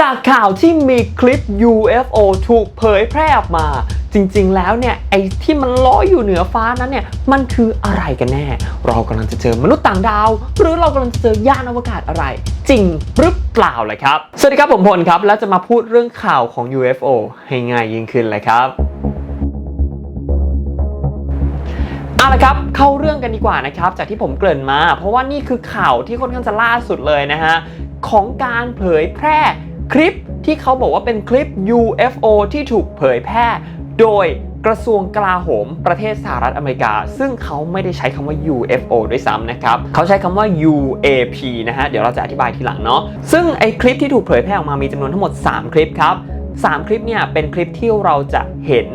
จากข่าวที่มีคลิป UFO ถูกเผยแพร่ออกมา จริงๆ แล้วเนี่ยไอ้ที่มันลอยอยู่เหนือฟ้านั้นเนี่ยมันคืออะไรกันแน่ เรากำลังจะเจอมนุษย์ต่างดาว หรือเรากำลังจะเจอยานอวกาศอะไร จริงหรือเปล่าเลยครับ สวัสดีครับผมพลครับ แล้วจะมาพูดเรื่องข่าวของ UFO ให้ง่ายยิ่งขึ้นเลยครับเอาละครับเข้าเรื่องกันดีกว่านะครับจากที่ผมเกริ่นมา เพราะว่านี่คือข่าวที่ค่อนข้างจะล่าสุดเลยนะฮะของการเผยแพร่ คลิปที่เขาบอกว่าเป็นคลิป UFO ที่ถูกเผยแพร่ โดยกระทรวงกลาโหมประเทศสหรัฐอเมริกา ซึ่งเขาไม่ได้ใช้คำว่า UFO ด้วยซ้ำนะครับ เขาใช้คำว่า UAP นะฮะ เดี๋ยวเราจะอธิบายทีหลังเนาะ ซึ่งไอคลิปที่ถูกเผยแพร่ออกมามีจำนวนทั้งหมด 3 คลิปครับ 3 คลิปเนี่ยเป็นคลิปที่เราจะเห็น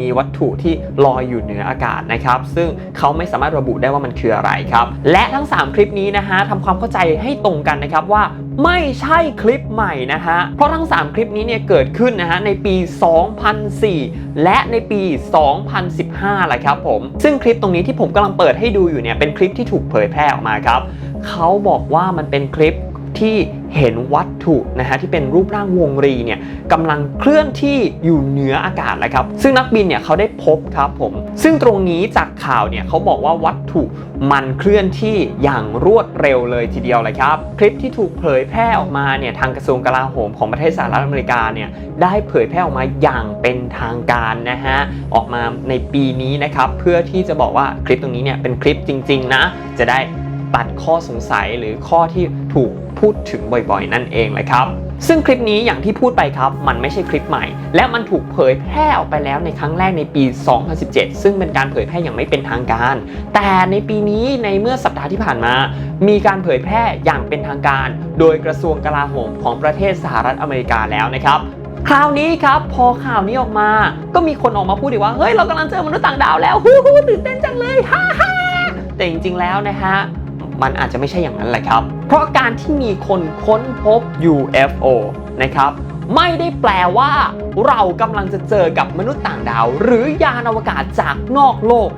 มีวัตถุที่ลอยอยู่เหนืออากาศนะครับ ซึ่งเขาไม่สามารถระบุได้ว่ามันคืออะไรครับ และทั้ง 3 คลิปนี้นะฮะทำความเข้าใจให้ตรงกันนะครับว่าไม่ใช่คลิปใหม่นะฮะ เพราะทั้ง 3 คลิปนี้เนี่ยเกิดขึ้นนะฮะในปี 2004 และในปี 2015แหละครับผม ซึ่งคลิปตรงนี้ที่ผมกำลังเปิดให้ดูอยู่เนี่ยเป็นคลิปที่ถูกเผยแพร่ออกมาครับ เขาบอกว่ามันเป็นคลิปที่ เห็นวัตถุนะฮะที่เป็นรูปร่างวงรีเนี่ยกำลังเคลื่อนที่อยู่เหนืออากาศแล้วครับ ซึ่งนักบินเนี่ยเขาได้พบครับผม ซึ่งตรงนี้จากข่าวเนี่ยเขาบอกว่าวัตถุมันเคลื่อนที่อย่างรวดเร็วเลยทีเดียวเลยครับ คลิปที่ถูกเผยแพร่ออกมาเนี่ยทางกระทรวงกลาโหมของประเทศสหรัฐอเมริกาเนี่ยได้เผยแพร่ออกมาอย่างเป็นทางการนะฮะออกมาในปีนี้นะครับเพื่อที่จะบอกว่าคลิปตรงนี้เนี่ยเป็นคลิปจริง ๆ นะ จะได้ตัดข้อสงสัยหรือข้อที่ถูก พูดถึงบ่อยๆ นั่นเองเลยครับซึ่งคลิปนี้อย่างที่พูดไปครับ มันไม่ใช่คลิปใหม่ และมันถูกเผยแพร่ออกไปแล้วในครั้งแรกในปี 2017 ซึ่งเป็นการเผยแพร่อย่างไม่เป็นทางการ แต่ในปีนี้ในเมื่อสัปดาห์ที่ผ่านมา มีการเผยแพร่อย่างเป็นทางการ โดยกระทรวงกลาโหมของประเทศสหรัฐอเมริกาแล้วนะครับคราวนี้ครับพอข่าวนี้ออกมา ก็มีคนออกมาพูดอีกว่าเฮ้ยเรากำลังเจอมนุษย์ต่างดาวแล้วฮู้ฮู้ตื่นเต้นจังเลยฮ่าฮ่าแต่จริงๆแล้วนะฮะ มันอาจจะไม่ใช่อย่างนั้นแหละครับ เพราะการที่มีคนค้นพบ UFO นะครับไม่ได้แปลว่า เรากำลังจะเจอกับมนุษย์ต่างดาว หรือยานอวกาศจากนอกโลก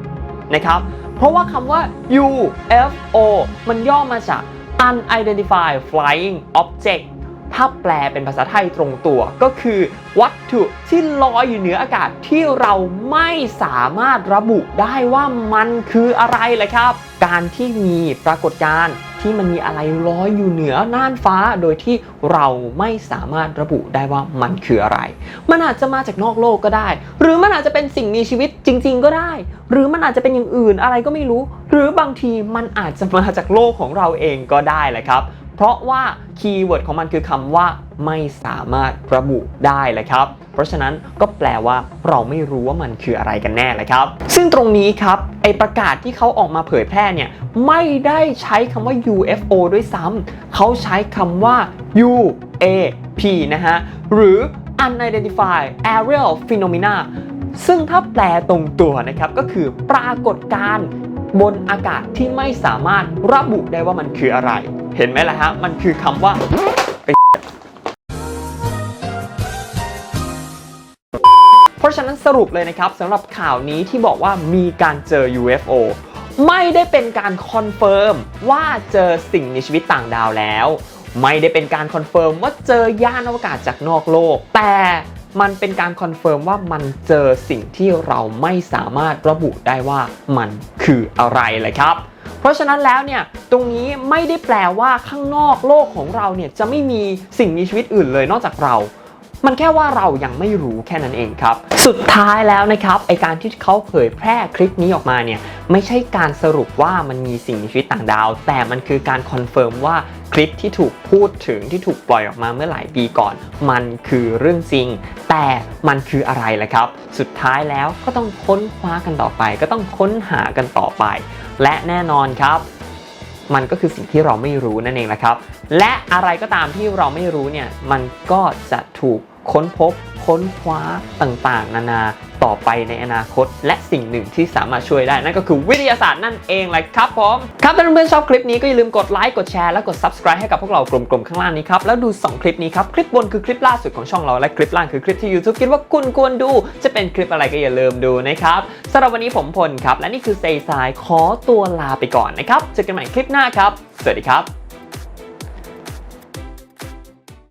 นะครับ เพราะว่าคำว่า UFO มันย่อมาจาก Unidentified Flying Object ถ้าแปลเป็นภาษาไทยตรงตัวก็คือ วัตถุที่ลอยอยู่เหนืออากาศที่เราไม่สามารถระบุได้ว่ามันคืออะไรเลยครับ การที่มีปรากฏการณ์ที่มันมีอะไรลอยอยู่เหนือน่านฟ้า โดยที่เราไม่สามารถระบุได้ว่ามันคืออะไร มันอาจจะมาจากนอกโลกก็ได้ หรือมันอาจจะเป็นสิ่งมีชีวิตจริง ๆ ก็ได้ หรือมันอาจจะเป็นอย่างอื่นอะไรก็ไม่รู้ หรือบางทีมันอาจจะมาจากโลกของเราเองก็ได้แหละครับ เพราะว่าคีย์เวิร์ดของมันคือคำว่าไม่สามารถระบุได้เลยครับ เพราะฉะนั้นก็แปลว่าเราไม่รู้ว่ามันคืออะไรกันแน่เลยครับ ซึ่งตรงนี้ครับไอประกาศที่เขาออกมาเผยแพร่เนี่ยไม่ได้ใช้คำว่า UFO ด้วยซ้ำเขาใช้คำว่า UAP นะฮะหรือ Unidentified Aerial Phenomena ซึ่งถ้าแปลตรงตัวนะครับก็คือปรากฏการณ์บนอากาศที่ไม่สามารถระบุได้ว่ามันคืออะไร เห็นไหมล่ะฮะ มันคือคำว่าเพราะฉะนั้นสรุปเลยนะครับสำหรับข่าวนี้ที่บอกว่ามีการเจอ UFO ไม่ได้เป็นการคอนเฟิร์มว่าเจอสิ่งมีชีวิตต่างดาวแล้ว ไม่ได้เป็นการคอนเฟิร์มว่าเจอยานอวกาศจากนอกโลก แต่มันเป็นการคอนเฟิร์มว่ามันเจอสิ่งที่เราไม่สามารถระบุได้ว่ามันคืออะไรเลยครับ เพราะฉะนั้นแล้วเนี่ยตรงนี้ไม่ได้แปลว่าข้างนอกโลกของเราเนี่ยจะไม่มีสิ่งมีชีวิตอื่นเลยนอกจากเรา มันแค่ว่าเรายังไม่รู้แค่นั้นเองครับ สุดท้ายแล้วนะครับไอการที่เขาเผยแพร่คลิปนี้ออกมาเนี่ยไม่ใช่การสรุปว่ามันมีสิ่งมีชีวิตต่างดาว แต่มันคือการคอนเฟิร์มว่าคลิปที่ถูกพูดถึงที่ถูกปล่อยออกมาเมื่อหลายปีก่อน มันคือเรื่องจริง แต่มันคืออะไรล่ะครับ สุดท้ายแล้วก็ต้องค้นคว้ากันต่อไป ก็ต้องค้นหากันต่อไป และแน่นอนครับมันก็คือสิ่งที่เราไม่รู้นั่นเองแหละครับ และอะไรก็ตามที่เราไม่รู้เนี่ย มันก็จะถูก ค้นพบ ค้นคว้าต่างๆ นานาต่อไปในอนาคต และสิ่งหนึ่งที่สามารถช่วยได้ นั่นก็คือวิทยาศาสตร์นั่นเองแหละครับผมครับถ้าเพื่อนๆชอบคลิปนี้ก็อย่าลืมกดไลค์กดแชร์และกด subscribe ให้กับพวกเรากลุ่มๆข้างล่างนี้ครับ แล้วดู 2 คลิปนี้ครับคลิปบนคือคลิปล่าสุดของช่องเราและคลิปล่างคือคลิปที่ YouTube คิดว่าคุณควรดู จะเป็นคลิปอะไรก็อย่าลืมดูนะครับสำหรับวันนี้ผมพลครับและนี่คือเซซายขอตัวลาไปก่อนนะครับเจอกันใหม่คลิปหน้าครับ สวัสดีครับ